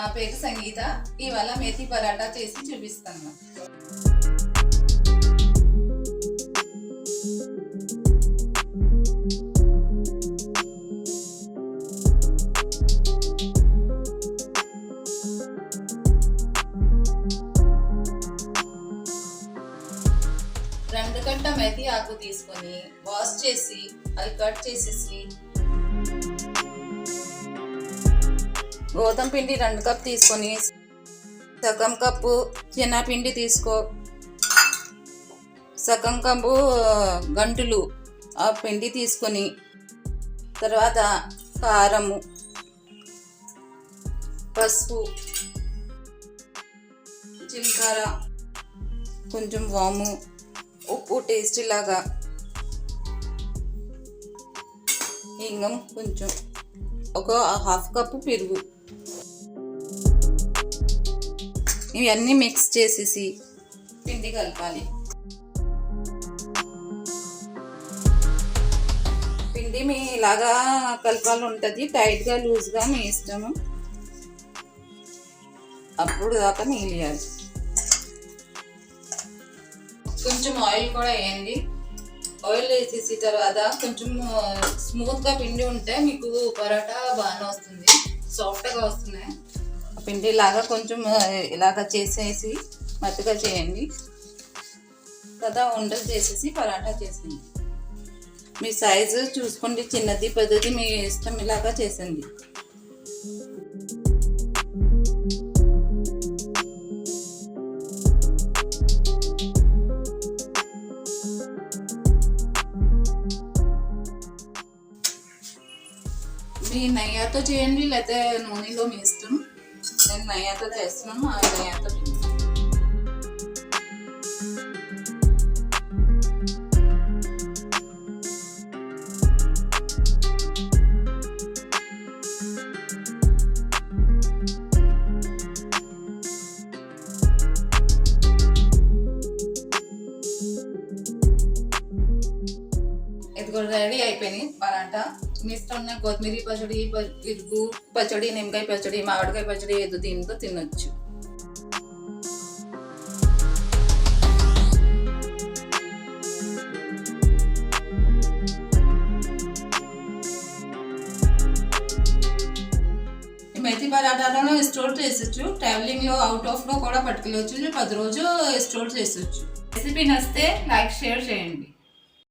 నా పేరు సంగీత. ఇవాళ మేతి పరాటా చేసి చూపిస్తాను. రెండు గంట మెతి ఆకు తీసుకొని వాష్ చేసి అది కట్ చేసేసి గోధుమ పిండి రెండు కప్ తీసుకొని సగం కప్పు పిండి తీసుకో. సగం కప్పు గంటులు ఆ పిండి తీసుకొని తర్వాత కారము పసుపు జీలకర్ర కొంచెం వాము ఉప్పు టేస్ట్ లాగా ఇంగం కొంచెం ఒక హాఫ్ కప్పు పెరుగు. ఇవన్నీ మిక్స్ చేసేసి పిండి కలపాలి. పిండి మీ ఇలాగా కలపాలి ఉంటుంది. టైట్గా లూజ్గా మీ ఇష్టము. అప్పుడు దాకా నీళ్ళేయాలి. కొంచెం ఆయిల్ కూడా వేయండి. ఆయిల్ వేసేసి తర్వాత కొంచెం స్మూత్గా పిండి ఉంటే మీకు పరోటా బాగానే వస్తుంది. సాఫ్ట్గా వస్తున్నాయి. పిండిలాగా పిండి కొంచెం ఇలాగ చేసేసి మత్తుగా చేయండి. కదా ఉండలు చేసేసి పరాటా చేసింది మీ సైజు చూసుకోండి చిన్నది పెద్దది మీ ఇష్టం ఇలాగా చేసింది మీ నెయ్యతో చేయండి లేకపోతే నూనెలో మీ ఇష్టం. నేను నెయ్యతో చేస్తున్నాను ఆ నెయ్యతో కూడా రెడీ అయిపోయినాయి. పరాట మీ ఇష్టం ఉన్న కొత్తిమీర పచ్చడి ఇరుగు పచ్చడి నిమ్మకాయ పచ్చడి మామిడికాయ పచ్చడి ఏదో దీంతో తినొచ్చు. మెతి పరాటాలను స్టోర్ చేసొచ్చు. ట్రావెలింగ్లో అవుట్ ఆఫ్లో కూడా పట్టుకెళ్ళవచ్చు పది రోజు స్టోర్ చేసొచ్చు. రెసిపీ నచ్చితే లైక్ షేర్ చేయండి.